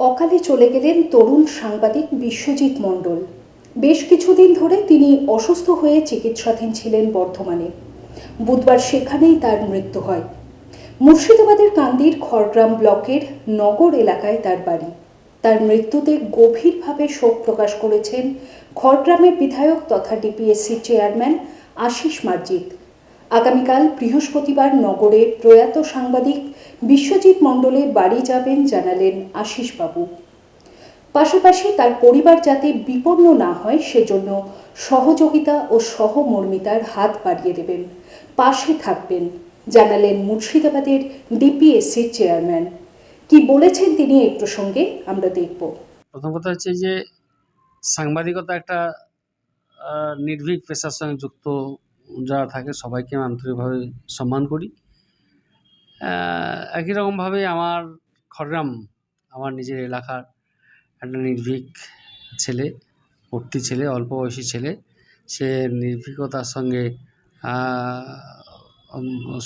অকালে চলে গেলেন তরুণ সাংবাদিক বিশ্বজিৎ মণ্ডল। বেশ কিছুদিন ধরে তিনি অসুস্থ হয়ে চিকিৎসাধীন ছিলেন বর্ধমানে। বুধবার সেখানেই তার মৃত্যু হয়। মুর্শিদাবাদের কান্দির খড়গ্রাম ব্লকের নগর এলাকায় তার বাড়ি। তার মৃত্যুতে গভীরভাবে শোক প্রকাশ করেছেন খড়গ্রামের বিধায়ক তথা ডিপিএসসি চেয়ারম্যান আশিস মার্জিত। আগামীকাল বৃহস্পতিবার নগরে প্রয়াত সাংবাদিক বিশ্বজিৎ মণ্ডলের বাড়ি যাবেন জানালেন আশিসবাবু। পাশাপাশি তার পরিবার যাতে বিপন্ন না হয়, সেজন্য সহযোগিতা ও সহমর্মিতার হাত বাড়িয়ে দেবেন। পাশে থাকবেন, জানালেন মুর্শিদাবাদের ডিপিএসসির চেয়ারম্যান। কি বলেছেন তিনি এই প্রসঙ্গে, আমরা দেখব। প্রথম কথা হচ্ছে যে, সাংবাদিকতা একটা নির্ভীক পেশার সঙ্গে যুক্ত যারা থাকে সবাইকে আমি আন্তরিকভাবে সম্মান করি। একই রকমভাবে আমার খড়গ্রাম, আমার নিজের এলাকার একটা নির্ভীক ছেলে, ভর্তি ছেলে, অল্প বয়সী ছেলে। সে নির্ভীকতার সঙ্গে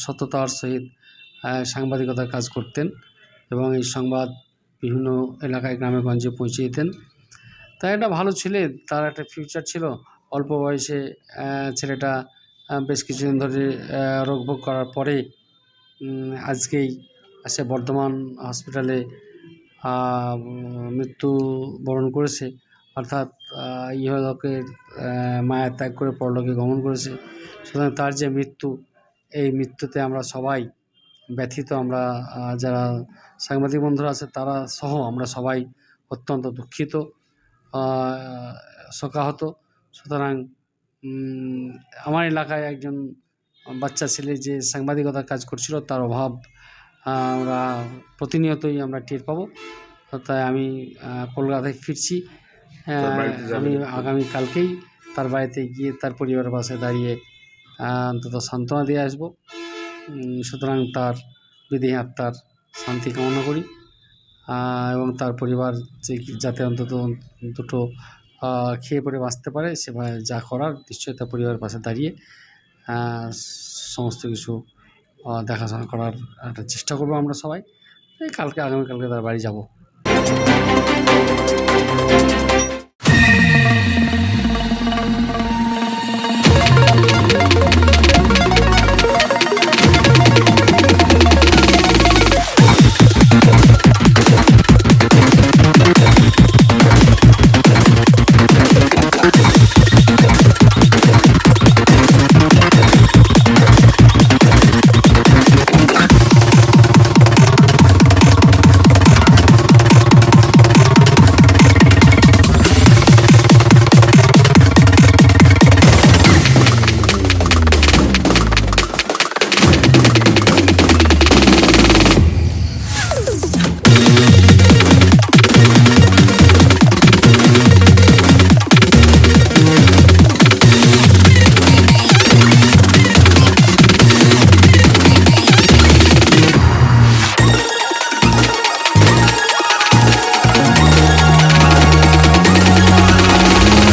সততার সহিত সাংবাদিকতার কাজ করতেন এবং এই সংবাদ বিভিন্ন এলাকায়, গ্রামে, গঞ্জে পৌঁছে দিতেন। তাই একটা ভালো ছেলে, তার একটা ফিউচার ছিল। অল্প বয়সে ছেলেটা বেশ কিছুদিন ধরে আহ, রোগভোগ করার পরে আজকেই সে বর্ধমান হসপিটালে আহ, মৃত্যু বরণ করেছে। অর্থাৎ ইহলোকের মায়া ত্যাগ করে পরলোকে গমন করেছে। সুতরাং তার যে মৃত্যু এই মৃত্যুতে আমরা সবাই ব্যথিত। আমরা যারা সাংবাদিক বন্ধুরা আছে তারা সহ আমরা সবাই অত্যন্ত দুঃখিত শোকাহত। সুতরাং আমার এলাকায় একজন বাচ্চা ছেলে যে সাংবাদিকতার কাজ করছিল তার অভাব আমরা প্রতিনিয়তই আমরা টের পাবো। তাই আমি কলকাতায় ফিরছি। আমি একটু। আগামীকালকেই তার বাড়িতে গিয়ে তার পরিবারের পাশে দাঁড়িয়ে অন্তত সান্ত্বনা দিয়ে আসব। সুতরাং তার বিদেহী আত্মার শান্তি কামনা করি। এবং তার পরিবার যে যাতে অন্তত দুটো খেয়ে পরে বাঁচতে পারে, সে যা করার, নিশ্চয়ই তার পরিবারের পাশে দাঁড়িয়ে সমস্ত কিছু দেখাশোনা করার একটা চেষ্টা করব আমরা সবাই। এই কালকে, আগামীকালকে তার বাড়ি যাব।